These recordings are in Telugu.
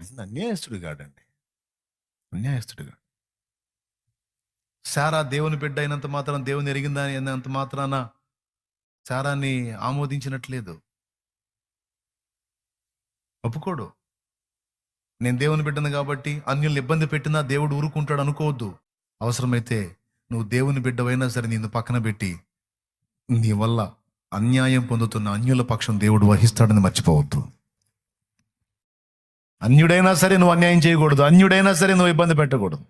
ఆయన అన్యాయస్తుడు కాడండి అన్యాయస్తుడు కాడు సారా దేవుని బిడ్డ అయినంత మాత్రం దేవుని ఎరిగిందా అయినంత మాత్రాన సారాన్ని ఆమోదించినట్లేదు. ఒప్పుకోడు. నేను దేవుని బిడ్డను కాబట్టి అన్యుల్ని ఇబ్బంది పెట్టినా దేవుడు ఊరుకుంటాడు అనుకోవద్దు. అవసరమైతే నువ్వు దేవుని బిడ్డవైనా సరే నిన్ను పక్కన పెట్టి నీ వల్ల అన్యాయం పొందుతున్న అన్యుల పక్షం దేవుడు వహిస్తాడని మర్చిపోవద్దు. అన్యుడైనా సరే నువ్వు అన్యాయం చేయకూడదు. అన్యుడైనా సరే నువ్వు ఇబ్బంది పెట్టకూడదు.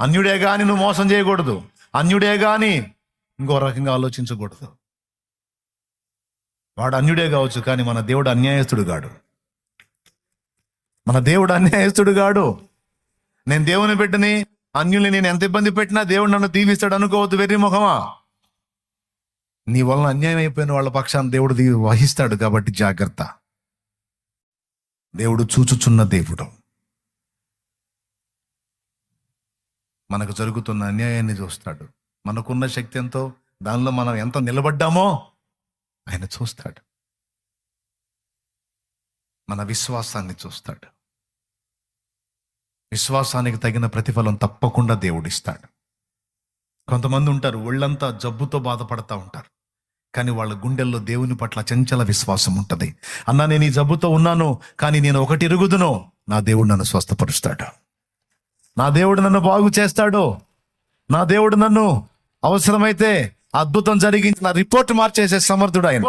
అన్యుడే కానీ నువ్వు మోసం చేయకూడదు. అన్యుడే కానీ ఇంకో రకంగా ఆలోచించకూడదు. వాడు అన్యుడే కావచ్చు కానీ మన దేవుడు అన్యాయస్తుడు కాడు. మన దేవుడు అన్యాయస్తుడు కాడు. నేను దేవుని బిడ్డని అన్యుల్ని నేను ఎంత ఇబ్బంది పెట్టినా దేవుడు నన్ను దీవిస్తాడు అనుకోవద్దు వెర్రి ముఖమా నీ వలన అన్యాయం అయిపోయిన వాళ్ళ పక్షాన్ని దేవుడు వహిస్తాడు కాబట్టి జాగ్రత్త. దేవుడు చూచుచున్న దేవుడు. మనకు జరుగుతున్న అన్యాయాన్ని చూస్తాడు. మనకున్న శక్తి ఎంతో దానిలో మనం ఎంత నిలబడ్డామో ఆయన చూస్తాడు. మన విశ్వాసాన్ని చూస్తాడు. విశ్వాసానికి తగిన ప్రతిఫలం తప్పకుండా దేవుడిస్తాడు. కొంతమంది ఉంటారు ఒళ్ళంతా జబ్బుతో బాధపడతా ఉంటారు. కానీ వాళ్ళ గుండెల్లో దేవుని పట్ల చంచల విశ్వాసం ఉంటుంది. అన్న నేను ఈ జబ్బుతో ఉన్నాను కానీ నేను ఒకటి ఎరుగుదును నా దేవుడు నన్ను స్వస్థపరుస్తాడు. నా దేవుడు నన్ను బాగు చేస్తాడు. నా దేవుడు నన్ను అవసరమైతే అద్భుతం జరిగించి నా రిపోర్ట్ మార్చేసే సమర్థుడు ఆయన.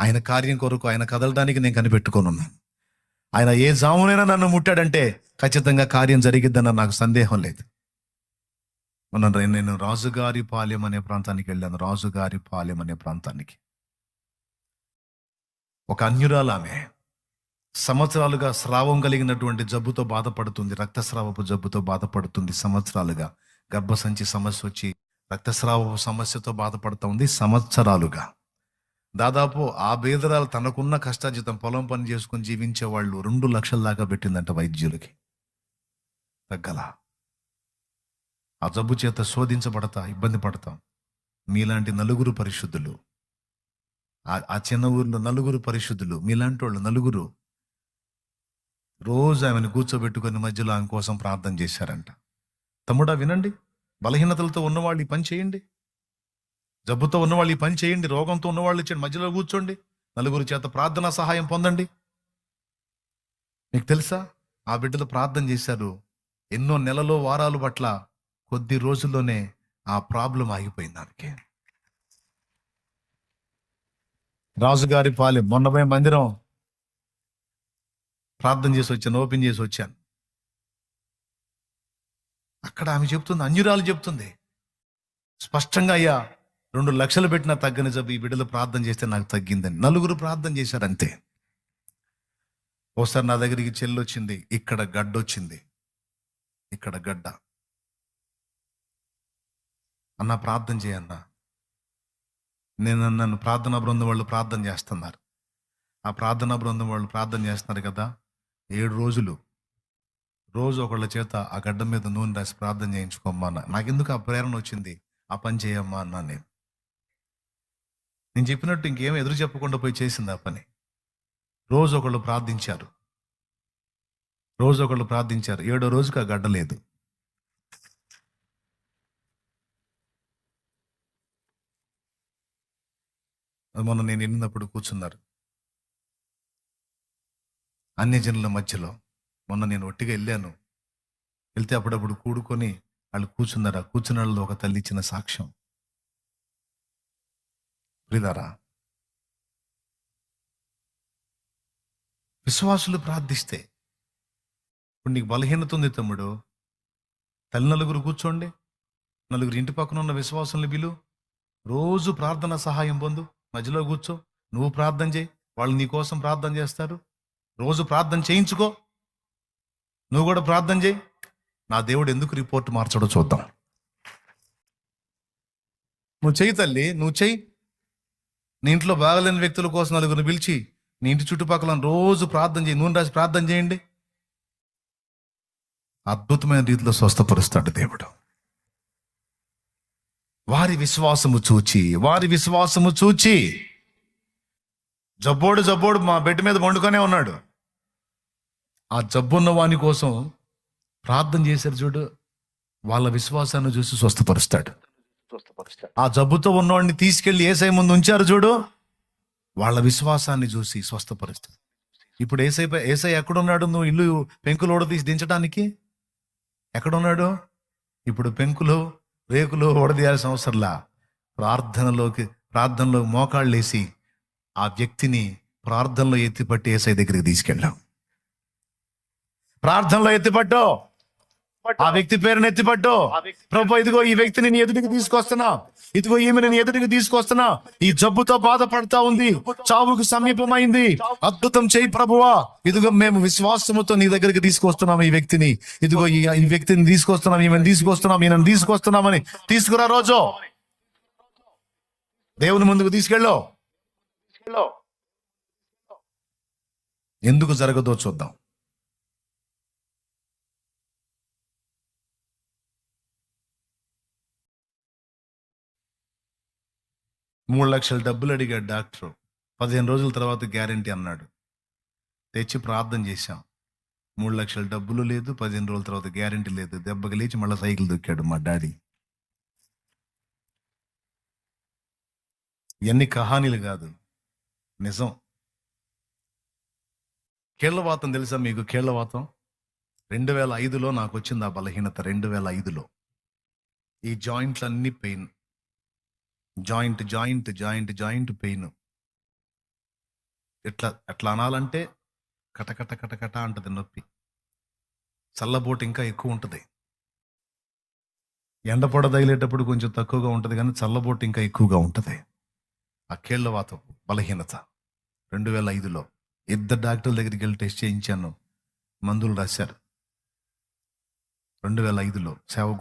ఆయన కార్యం కొరకు ఆయన కదలడానికి నేను కనిపెట్టుకొని ఉన్నాను ఆయన ఏ జామునైనా నన్ను ముట్టాడంటే ఖచ్చితంగా కార్యం జరిగిద్దన్న నాకు సందేహం లేదు. మొన్న నేను రాజుగారి పాలెం అనే ప్రాంతానికి వెళ్ళాను. రాజుగారి పాలెం అనే ప్రాంతానికి. ఒక అన్యురాలు ఆమె సంవత్సరాలుగా స్రావం కలిగినటువంటి జబ్బుతో బాధపడుతుంది. రక్తస్రావపు జబ్బుతో బాధపడుతుంది సంవత్సరాలుగా. గర్భసంచి సమస్య వచ్చి రక్తస్రావపు సమస్యతో బాధపడుతూ ఉంది సంవత్సరాలుగా. దాదాపు ఆ బేదరాలు తనకున్న కష్టార్జితం పొలం పని చేసుకుని జీవించే వాళ్ళు రెండు లక్షల దాకా పెట్టిందంట వైద్యులకి. తగ్గలా? ఆ జబ్బు చేత శోధించబడతా ఇబ్బంది పడతాం. మీలాంటి నలుగురు పరిశుద్ధులు. ఆ- ఆ చిన్న ఊర్లో నలుగురు పరిశుద్ధులు మీలాంటి వాళ్ళు నలుగురు రోజు ఆమెను కూర్చోబెట్టుకొని మధ్యలో ఆమె కోసం ప్రార్థన చేశారంట. తమ్ముడా వినండి బలహీనతలతో ఉన్నవాళ్ళు ఈ పని చేయండి. జబ్బుతో ఉన్నవాళ్ళు ఈ పని చేయండి రోగంతో ఉన్నవాళ్ళు ఇచ్చండి మధ్యలో కూర్చోండి నలుగురు చేత ప్రార్థన సహాయం పొందండి. మీకు తెలుసా? ఆ బిడ్డలు ప్రార్థన చేశారు. ఎన్నో నెలలో వారాలు పట్ల కొద్ది రోజుల్లోనే ఆ ప్రాబ్లం ఆగిపోయింది ఆమెకి రాజుగారి పాలెం మొన్నపై మందిరం ప్రార్థన చేసి వచ్చాను ఓపెన్ చేసి వచ్చాను. అక్కడ ఆమె చెప్తుంది అన్యురాలు చెప్తుంది స్పష్టంగా అయ్యా రెండు లక్షలు పెట్టినా తగ్గని జబ్బు ఈ బిడ్డలు ప్రార్థన చేస్తే నాకు తగ్గిందని. నలుగురు ప్రార్థన చేశారు అంతే. ఓసారి నా దగ్గరికి చెల్లొచ్చింది ఇక్కడ గడ్డ వచ్చింది ఇక్కడ గడ్డ. అన్న ప్రార్థన చేయన్నా నేను నన్ను ప్రార్థనా బృందం వాళ్ళు ప్రార్థన చేస్తున్నారు. ఆ ప్రార్థనా బృందం వాళ్ళు ప్రార్థన చేస్తున్నారు కదా ఏడు రోజులు. రోజు ఒకళ్ళ చేత ఆ గడ్డ మీద నూనె రాసి ప్రార్థన చేయించుకోమ్మా అన్న. నాకెందుకు ఆ ప్రేరణ వచ్చింది? ఆ పని చేయమ్మా అన్నా నేను. నేను చెప్పినట్టు ఇంకేం ఎదురు చెప్పకుండా పోయి చేసింది ఆ పని. రోజు ఒకళ్ళు ప్రార్థించారు. రోజు ఒకళ్ళు ప్రార్థించారు. ఏడో రోజుకి ఆ గడ్డ లేదు. మొన్న నేను వెళ్ళినప్పుడు కూర్చున్నారు. అన్య జనుల మధ్యలో మొన్న నేను ఒట్టిగా వెళ్ళాను. వెళ్తే అప్పుడప్పుడు కూడుకొని వాళ్ళు కూర్చున్నారు. ఆ కూర్చున్న వాళ్ళలో ఒక తల్లి ఇచ్చిన సాక్ష్యం. ప్రిదారా విశ్వాసులు ప్రార్థిస్తే ఇప్పుడు నీకు బలహీనత ఉంది తమ్ముడు. తల్లి నలుగురు కూర్చోండి. నలుగురు ఇంటి పక్కన ఉన్న విశ్వాసుల్ని బిలు రోజు ప్రార్థన సహాయం పొందు. మధ్యలో కూర్చో. నువ్వు ప్రార్థన చేయి. వాళ్ళు నీ కోసం ప్రార్థన చేస్తారు. రోజు ప్రార్థన చేయించుకో. నువ్వు కూడా ప్రార్థన చేయి. నా దేవుడు ఎందుకు రిపోర్ట్ మార్చడో చూద్దాం. నువ్వు చెయ్యి తల్లి. నువ్వు చెయ్యి. నీ ఇంట్లో బాగలేని వ్యక్తుల కోసం నలుగురిని పిలిచి నీ ఇంటి చుట్టుపక్కల రోజు ప్రార్థన చేయి. నూనె రాసి ప్రార్థన చేయండి. అద్భుతమైన రీతిలో స్వస్థపరుస్తాడు దేవుడు. వారి విశ్వాసము చూచి వారి విశ్వాసము చూచి. జబ్బోడు జబ్బోడు మా బెడ్ మీద వండుకొనే ఉన్నాడు. ఆ జబ్బున్న వాని కోసం ప్రార్థన చేశారు చూడు వాళ్ళ విశ్వాసాన్ని చూసి స్వస్థపరుస్తాడు. ఆ జబ్బుతో ఉన్నవాడిని తీసుకెళ్ళి ఏసై ముందు ఉంచారు చూడు వాళ్ళ విశ్వాసాన్ని చూసి స్వస్థపరుస్తాడు. ఇప్పుడు ఏసై ఏసై ఎక్కడున్నాడు నువ్వు ఇల్లు పెంకులు ఓడదీసి దించడానికి ఎక్కడున్నాడు? ఇప్పుడు పెంకులు రేకులు ఓడదీయాల్సిన అవసరంలా ప్రార్థనలోకి ప్రార్థనలో మోకాళ్ళు వేసి ఆ వ్యక్తిని ప్రార్థనలో ఎత్తిపట్టి ఏసై దగ్గరికి తీసుకెళ్ళాం. ప్రార్థనలో ఎత్తిపట్టు ఆ వ్యక్తి పేరుని ఎత్తిపట్టు. ప్రభు ఇదిగో ఈ వ్యక్తిని నీ ఎదుటికి తీసుకొస్తున్నా. ఇదిగో ఈమెను నీ ఎదుటికి తీసుకొస్తున్నా. ఈ జబ్బుతో బాధపడతా ఉంది. చావుకు సమీపమైంది. అద్భుతం చేయి ప్రభువా. ఇదిగో మేము విశ్వాసముతో నీ దగ్గరికి తీసుకొస్తున్నాం ఈ వ్యక్తిని. ఇదిగో ఈ ఈ వ్యక్తిని తీసుకొస్తున్నాం. ఈమెను తీసుకొస్తున్నాం. ఈయనను తీసుకొస్తున్నామని. తీసుకురా రోజు. దేవుని ముందుకు తీసుకెళ్ళు. ఎందుకు జరగదో చూద్దాం. మూడు లక్షల డబ్బులు అడిగాడు డాక్టర్. పదిహేను రోజుల తర్వాత గ్యారంటీ అన్నాడు. తెచ్చి ప్రార్థన చేశాం. మూడు లక్షల డబ్బులు లేదు పదిహేను రోజుల తర్వాత గ్యారంటీ లేదు. దెబ్బకి లేచి మళ్ళీ సైకిల్ దొక్కాడు మా డాడీ. ఇవన్నీ కహానీలు కాదు. నిజం. కీళ్ళవాతం తెలుసా మీకు? కీళ్ళవాతం రెండు వేల ఐదులో నాకు వచ్చింది ఆ బలహీనత రెండు వేల ఐదులో. ఈ జాయింట్లన్నీ pain. Joint joint joint joint pain. ఎట్లా ఎట్లా అనాలంటే కటకట కటకట అంటది నొప్పి. చల్లబోటు ఇంకా ఎక్కువ ఉంటుంది. ఎండపొడ తగిలేటప్పుడు కొంచెం తక్కువగా ఉంటుంది కానీ చల్లబోటు ఇంకా ఎక్కువగా ఉంటుంది. ఆ కేళ్ళ వాతం బలహీనత. రెండు వేల ఐదులో ఇద్దరు డాక్టర్ల దగ్గరికి వెళ్ళి టెస్ట్ చేయించాను. మందులు రాశారు. రెండు వేల ఐదులో సేవ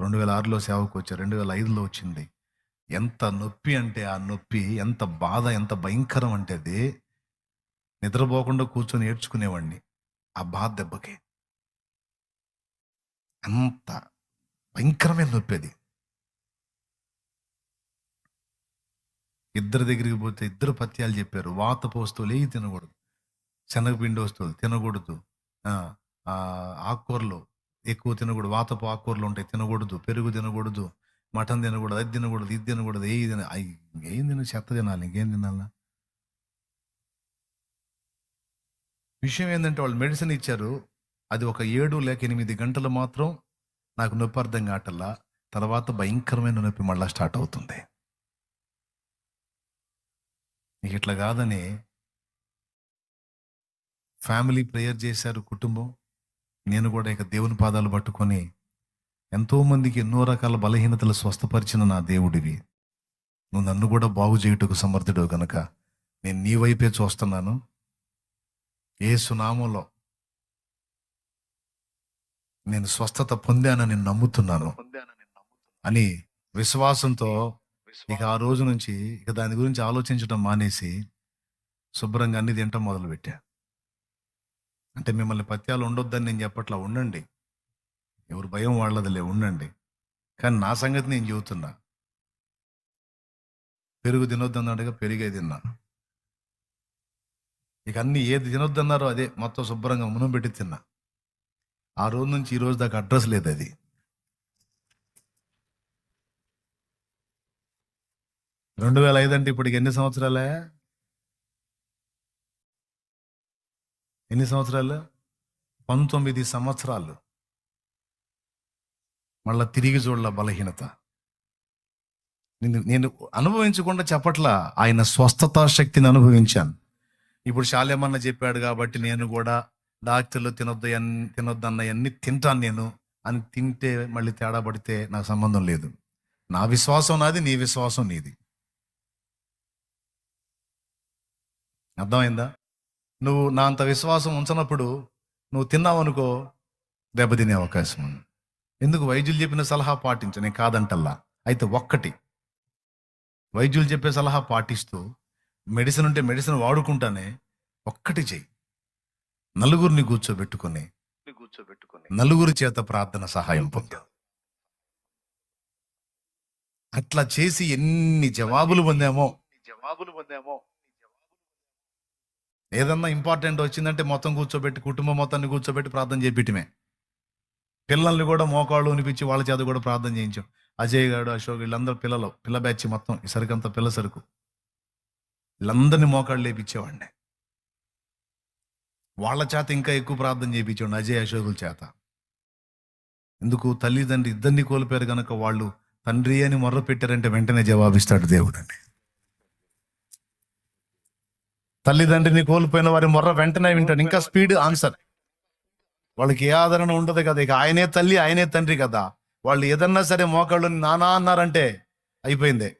రెండు వేల ఆరులో సేవకు వచ్చారు రెండు వేల ఐదులో వచ్చింది. ఎంత నొప్పి అంటే ఆ నొప్పి ఎంత బాధ ఎంత భయంకరం అంటే అది నిద్రపోకుండా కూర్చొని ఏడ్చుకునేవాడిని. ఆ బాధ దెబ్బకి. అంత భయంకరమైన నొప్పి అది. ఇద్దరి దగ్గరికి పోతే ఇద్దరు పత్యాలు చెప్పారు. వాతపు వస్తువులు ఏవి తినకూడదు. శనగపిండి వస్తువులు తినకూడదు. ఆ, ఆ, ఆకుకూరలు ఎక్కువ తినకూడదు. వాతపు ఆకుకూరలు ఉంటాయి తినకూడదు. పెరుగు తినకూడదు. మటన్ తినకూడదు అది తినకూడదు ఇది తినకూడదు ఏ తిన ఏం తిన చెత్త తినాలి ఇంకేం తినాలా? విషయం ఏంటంటే వాళ్ళు మెడిసిన్ ఇచ్చారు. అది ఒక ఏడు లేక ఎనిమిది గంటలు మాత్రం నాకు నొప్పి అర్థం కావటల్లా తర్వాత భయంకరమైన నొప్పి మళ్ళీ స్టార్ట్ అవుతుంది. నీకు ఇట్లా కాదని ఫ్యామిలీ ప్రేయర్ చేశారు కుటుంబం. నేను కూడా ఇక దేవుని పాదాలు పట్టుకొని ఎంతోమందికి ఎన్నో రకాల బలహీనతలు స్వస్థపరిచిన నా దేవుడివి. నువ్వు నన్ను కూడా బాగు చేయుటకు సమర్థుడు గనక. నేను నీ వైపే చూస్తున్నాను. ఏ సునామంలో నేను స్వస్థత పొందానని నమ్ముతున్నాను అని విశ్వాసంతో ఇక ఆ రోజు నుంచి ఇక దాని గురించి ఆలోచించడం మానేసి శుభ్రంగా అన్ని తింటాం మొదలుపెట్టా. అంటే మిమ్మల్ని పత్యాలు ఉండొద్దని నేను చెప్పట్లా ఉండండి. ఎవరు భయం వాళ్ళదిలే ఉండండి. కానీ నా సంగతి నేను చెబుతున్నా. పెరుగు తినొద్దన్నాడుగా పెరిగే తిన్నా. ఇక అన్ని ఏది తినొద్దన్నారో అదే మొత్తం శుభ్రంగా మునం పెట్టి తిన్నా. ఆ రోజు నుంచి ఈ రోజు దాకా అడ్రస్ లేదు అది. రెండు వేల ఐదు అంటే ఇప్పటికి ఎన్ని సంవత్సరాలే? ఎన్ని సంవత్సరాలు? పంతొమ్మిది సంవత్సరాలు. మళ్ళా తిరిగి చూడాల బలహీనత. నేను నేను అనుభవించకుండా చెప్పట్లా ఆయన స్వస్థత శక్తిని అనుభవించాను. ఇప్పుడు శాలేమన్న చెప్పాడు కాబట్టి నేను కూడా డాక్టర్లు తినొద్దు అన్- తినొద్దన్నవన్నీ తింటాను నేను అని తింటే మళ్ళీ తేడా పడితే నాకు సంబంధం లేదు. నా విశ్వాసం నాది నీ విశ్వాసం నీది. అర్థమైందా? నువ్వు నా అంత విశ్వాసం ఉంచనప్పుడు నువ్వు తిన్నావనుకో దెబ్బతినే అవకాశం ఉంది. ఎందుకు వైద్యులు చెప్పిన సలహా పాటించు నేను కాదంటల్లా. అయితే ఒక్కటి వైద్యులు చెప్పే సలహా పాటిస్తూ మెడిసిన్ ఉంటే మెడిసిన్ వాడుకుంటానే ఒక్కటి చెయ్యి. నలుగురిని కూర్చోబెట్టుకొని కూర్చోబెట్టుకొని నలుగురి చేత ప్రార్థన సహాయం పొందు. అట్లా చేసి ఎన్ని జవాబులు పొందామో జవాబులు పొందామో ఏదన్నా ఇంపార్టెంట్ వచ్చిందంటే మొత్తం కూర్చోబెట్టి కుటుంబం మొత్తాన్ని కూర్చోబెట్టి ప్రార్థన చేపిటమే పిల్లల్ని కూడా మోకాళ్ళు ఉనిపించి వాళ్ళ చేత కూడా ప్రార్థన చేయించాం. అజయ్ గారు అశోక్ వీళ్ళందరూ పిల్లలు. పిల్ల బ్యాచ్ మొత్తం ఈ సరికంతా పిల్ల సరుకు. వీళ్ళందరినీ మోకాళ్ళు లేపించేవాడిని. వాళ్ళ చేత ఇంకా ఎక్కువ ప్రార్థన చేయించాడు అజయ్ అశోకుల చేత. ఎందుకు? తల్లిదండ్రి ఇద్దరిని కోల్పోయారు కనుక వాళ్ళు తండ్రి అని మొర్ర పెట్టారంటే వెంటనే జవాబిస్తాడు దేవుడు తల్లిదండ్రిని కోల్పోయిన వారి మొర్ర వెంటనే వింటాను ఇంకా స్పీడ్ ఆన్సర్ వాళ్ళకి ఏ ఆదరణ ఉండదు కదా ఇక ఆయనే తల్లి ఆయనే తండ్రి కదా. వాళ్ళు ఏదన్నా సరే మోకాళ్ళు నానా అన్నారంటే అయిపోయిందే.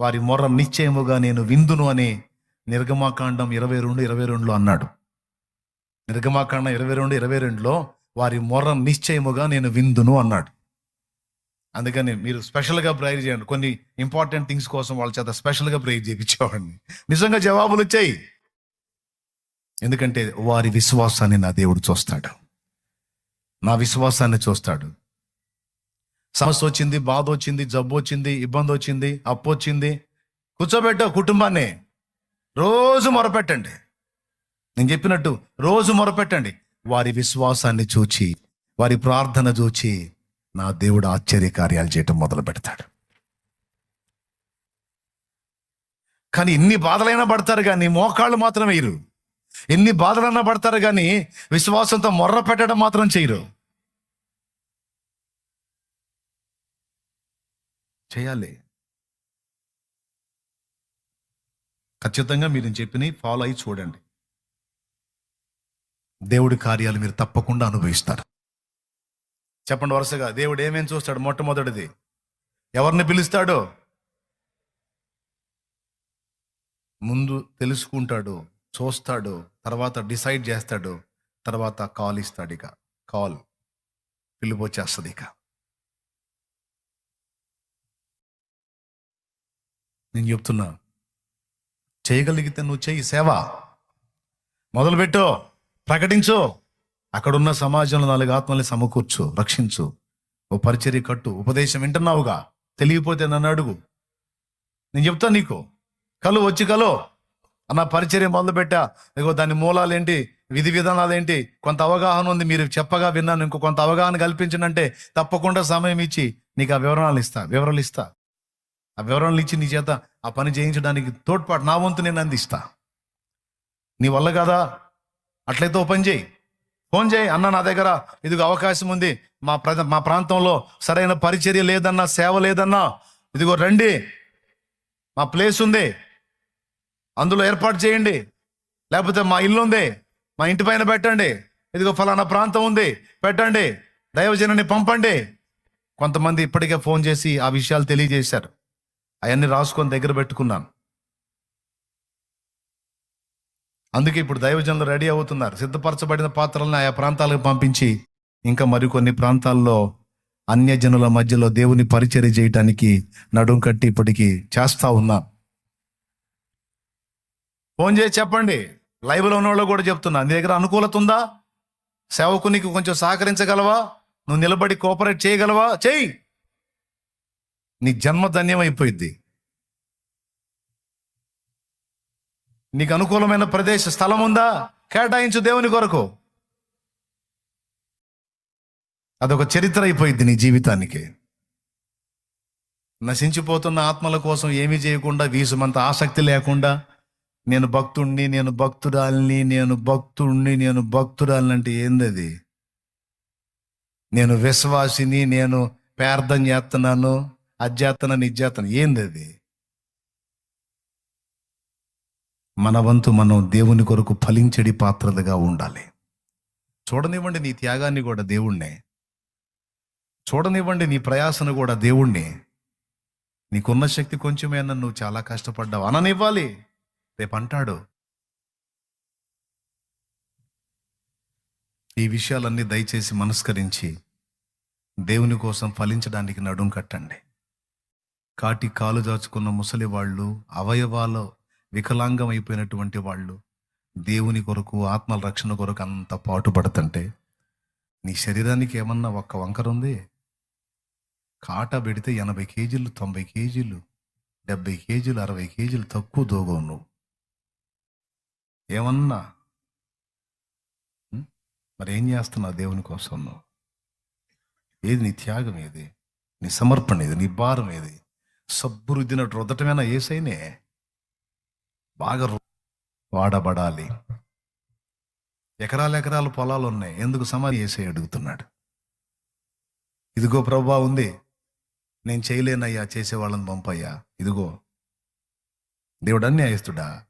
వారి మొర్ర నిశ్చయముగా నేను విందును అని నిర్గమాకాండం ఇరవై రెండు ఇరవై రెండులో అన్నాడు. నిర్గమాకాండం ఇరవై రెండు ఇరవై రెండులో వారి మొర్ర నిశ్చయముగా నేను విందును అన్నాడు. అందుకని మీరు స్పెషల్గా ప్రేయర్ చేయండి. కొన్ని ఇంపార్టెంట్ థింగ్స్ కోసం వాళ్ళ చేత స్పెషల్గా ప్రేయర్ చేయించేవాడిని నిజంగా జవాబులు వచ్చాయి. ఎందుకంటే వారి విశ్వాసాన్ని నా దేవుడు చూస్తాడు. నా విశ్వాసాన్ని చూస్తాడు. సమస్య వచ్చింది బాధ వచ్చింది జబ్బు వచ్చింది ఇబ్బంది వచ్చింది అప్పు వచ్చింది. కూర్చోబెట్టు కుటుంబాన్ని. రోజు మొరపెట్టండి. నేను చెప్పినట్టు రోజు మొరపెట్టండి. వారి విశ్వాసాన్ని చూచి వారి ప్రార్థన చూచి నా దేవుడు ఆశ్చర్య కార్యాలు చేయటం మొదలు పెడతాడు. కానీ ఎన్ని బాధలైనా పడతారు కానీ మోకాళ్ళు మాత్రం వేయరు. ఎన్ని బాధలైనా పడతారు కానీ విశ్వాసంతో మొర్ర పెట్టడం మాత్రం చేయరు. చేయాలి. ఖచ్చితంగా మీరు చెప్పిన చెప్పినవి ఫాలో అయ్యి చూడండి. దేవుడి కార్యాలు మీరు తప్పకుండా అనుభవిస్తారు. చెప్పండి వరుసగా దేవుడు ఏమేం చూస్తాడు మొట్టమొదటిది? ఎవరిని పిలుస్తాడు? ముందు తెలుసుకుంటాడు చూస్తాడు తర్వాత డిసైడ్ చేస్తాడు తర్వాత కాల్ ఇస్తాడు ఇక. కాల్ పిలుపు వచ్చేస్తుంది ఇక. నేను చెప్తున్నా చేయగలిగితే నువ్వు చెయ్యి సేవ. మొదలుపెట్టు ప్రకటించు. అక్కడున్న సమాజంలో నాలుగు ఆత్మల్ని సమకూర్చు రక్షించు. ఓ పరిచర్య కట్టు ఉపదేశం వింటున్నావుగా? తెలియపోతే నన్ను అడుగు. నేను చెప్తా నీకు. కలు వచ్చి కలు. అన్న పరిచర్య మొదలు పెట్టా ఇగో దాని మూలాలు ఏంటి విధి విధానాలు ఏంటి కొంత అవగాహన ఉంది మీరు చెప్పగా విన్నాను. ఇంకో కొంత అవగాహన కల్పించినంటే తప్పకుండా సమయం ఇచ్చి నీకు ఆ వివరణలు ఇస్తా వివరాలు ఇస్తా. ఆ వివరణలు ఇచ్చి నీ చేత ఆ పని చేయించడానికి తోడ్పాటు నా వంతు నేను అందిస్తా. నీ వల్ల కదా? అట్లయితే ఓ పని చేయి. ఫోన్ చేయి అన్న నా దగ్గర. ఇదిగో అవకాశం ఉంది. మా ప్ర మా ప్రాంతంలో సరైన పరిచర్య లేదన్నా సేవ లేదన్నా ఇదిగో రండి. మా ప్లేస్ ఉంది. అందులో ఏర్పాటు చేయండి. లేకపోతే మా ఇల్లు ఉంది. మా ఇంటి పైన పెట్టండి. ఇదిగో ఫలానా ప్రాంతం ఉంది. పెట్టండి. దైవజనాన్ని పంపండి. కొంతమంది ఇప్పటికే ఫోన్ చేసి ఆ విషయాలు తెలియజేశారు. అవన్నీ రాసుకొని దగ్గర పెట్టుకున్నాను. అందుకే ఇప్పుడు దైవజనులు రెడీ అవుతున్నారు. సిద్ధపరచబడిన పాత్రలను ఆయా ప్రాంతాలకు పంపించి ఇంకా మరికొన్ని ప్రాంతాల్లో అన్యజనుల మధ్యలో దేవుని పరిచర్య చేయటానికి నడుం కట్టి ఇప్పటికీ చేస్తా ఉన్నా. ఫోన్ చేసి చెప్పండి. లైవ్లో ఉన్న వాళ్ళు కూడా చెప్తున్నా. నీ దగ్గర అనుకూలత ఉందా? సేవకునికి కొంచెం సహకరించగలవా? నువ్వు నిలబడి కోఆపరేట్ చేయగలవా? చేయి నీ జన్మ ధన్యమైపోయింది నీకు అనుకూలమైన ప్రదేశ స్థలం ఉందా కేటాయించు దేవుని కొరకు. అదొక చరిత్ర అయిపోయింది నీ జీవితానికి. నశించిపోతున్న ఆత్మల కోసం ఏమీ చేయకుండా వీసుమంత ఆసక్తి లేకుండా నేను భక్తుణ్ణి నేను భక్తురాల్ని నేను భక్తుణ్ణి నేను భక్తురాలిని అంటే ఏంది అది నేను విశ్వాసిని నేను ప్రార్థన చేస్తున్నాను అధ్యాతన నిజాతన ఏంది మన వంతు మనం దేవుని కొరకు ఫలించడి పాత్రలుగా ఉండాలి. చూడనివ్వండి నీ త్యాగాన్ని కూడా దేవుణ్ణే. చూడనివ్వండి నీ ప్రయాసను కూడా దేవుణ్ణి. నీకున్న శక్తి కొంచెమే నువ్వు చాలా కష్టపడ్డావు. అననివ్వాలి. రేపు అంటాడు. ఈ విషయాలన్నీ దయచేసి మనస్కరించి దేవుని కోసం ఫలించడానికి నడుం కట్టండి. కాటి కాలు దాచుకున్న ముసలి వాళ్ళు అవయవాలు వికలాంగం అయిపోయినటువంటి వాళ్ళు దేవుని కొరకు ఆత్మల రక్షణ కొరకు అంత పాటుపడుతుంటే నీ శరీరానికి ఏమన్నా ఒక్క వంకర ఉంది? కాట పెడితే ఎనభై కేజీలు తొంభై కేజీలు డెబ్బై కేజీలు అరవై కేజీలు తక్కువ దూగవు నువ్వు. ఏమన్నా? మరి ఏం చేస్తున్నావు దేవుని కోసం నువ్వు? ఏది నీ త్యాగం ఏది? నీ సమర్పణ ఏది? నీ భారం ఏది? సబ్బు రుద్దినట్టు రుద్దటమేనా ఏసైనే? బాగా వాడబడాలి. ఎకరాల ఎకరాల పొలాలు ఉన్నాయి. ఎందుకు సమాధి ఏసై అడుగుతున్నాడు. ఇదిగో ప్రభా ఉంది. నేను చేయలేనయ్యా చేసేవాళ్ళని పంపయ్యా. ఇదిగో. దేవుడు అన్యాయస్తుడా?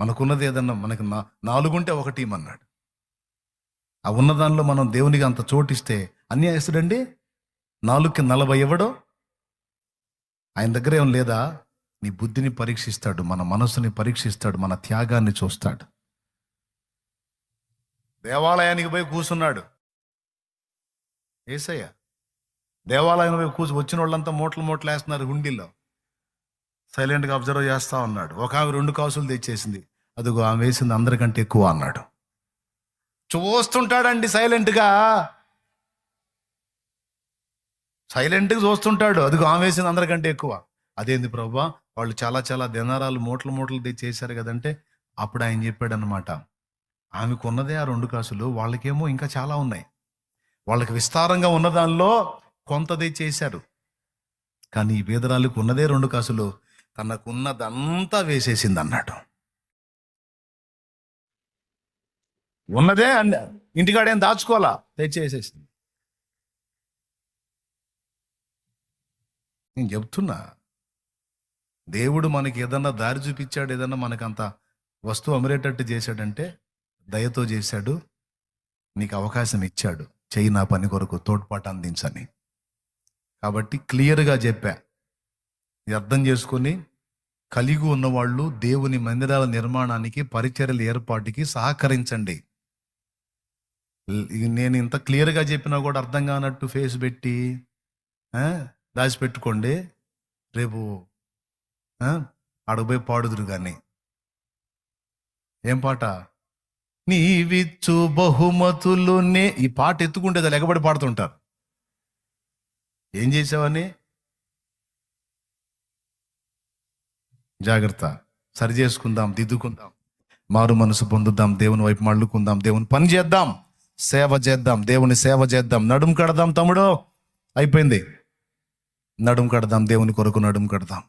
మనకున్నది ఏదన్నా మనకి నా నాలుగుంటే ఒకటి అన్నాడు. ఆ ఉన్నదానిలో మనం దేవునికి అంత చోటిస్తే అన్యాయస్తుడండి? నాలుగుకి నలభై ఇవ్వడో ఆయన దగ్గర ఏం లేదా? నీ బుద్ధిని పరీక్షిస్తాడు మన మనస్సుని పరీక్షిస్తాడు మన త్యాగాన్ని చూస్తాడు. దేవాలయానికి పోయి కూర్చున్నాడు ఏసయ్య దేవాలయం పోయి కూర్చు వచ్చిన వాళ్ళంతా మూటలు మూటలు వేస్తున్నారు హుండీలో సైలెంట్గా అబ్జర్వ్ చేస్తా ఉన్నాడు. ఒక ఆమె రెండు కాసులు తెచ్చేసింది. అదిగో ఆమె వేసింది అందరికంటే ఎక్కువ అన్నాడు. చూస్తుంటాడండి సైలెంట్గా. సైలెంట్గా చూస్తుంటాడు. అదిగో ఆమె వేసింది అందరికంటే ఎక్కువ. అదేంది ప్రభా? వాళ్ళు చాలా చాలా దినారాలు మూటలు మూటలు తెచ్చేసారు కదంటే అప్పుడు ఆయన చెప్పాడనమాట ఆమెకున్నదే ఆమెకు ఉన్నదే ఆ రెండు కాసులు వాళ్ళకేమో ఇంకా చాలా ఉన్నాయి. వాళ్ళకి విస్తారంగా ఉన్న దానిలో కొంత చేశారు. కానీ ఈ పేదరాలకు ఉన్నదే రెండు కాసులు తనకున్నదంతా వేసేసింది అన్నాడు ఉన్నదే అన్న ఇంటికాడేం దాచుకోవాలా? తెచ్చేసేసింది నేను చెప్తున్నా దేవుడు మనకి ఏదన్నా దారి చూపించాడు ఏదన్నా మనకంత వస్తువు అమరేటట్టు చేశాడంటే దయతో చేశాడు నీకు అవకాశం ఇచ్చాడు. చెయ్యి నా పని కొరకు తోడ్పాటు అందించని. కాబట్టి క్లియర్గా చెప్పా. అర్థం చేసుకొని కలిగి ఉన్నవాళ్ళు దేవుని మందిరాల నిర్మాణానికి పరిచర్యల ఏర్పాటుకి సహకరించండి. నేను ఇంత క్లియర్గా చెప్పినా కూడా అర్థం కానట్టు ఫేస్ పెట్టి దాచిపెట్టుకోండి. రేపు అడుగుపోయి పాడుదురు కానీ ఏం పాట? నీవిచ్చు బహుమతులు నే ఈ పాట ఎత్తుకుంటే అది పాడుతుంటారు. ఏం చేసావని జాగ్రత్త. సరి చేసుకుందాం దిద్దుకుందాం. మారు మనసు పొందుదాం దేవుని వైపు మళ్ళుకుందాం దేవుని పని చేద్దాం సేవ చేద్దాం దేవుని సేవ చేద్దాం. నడుం కడదాం తమ్ముడు. అయిపోయింది. నడుం కడదాం దేవుని కొరకు నడుము కడదాం.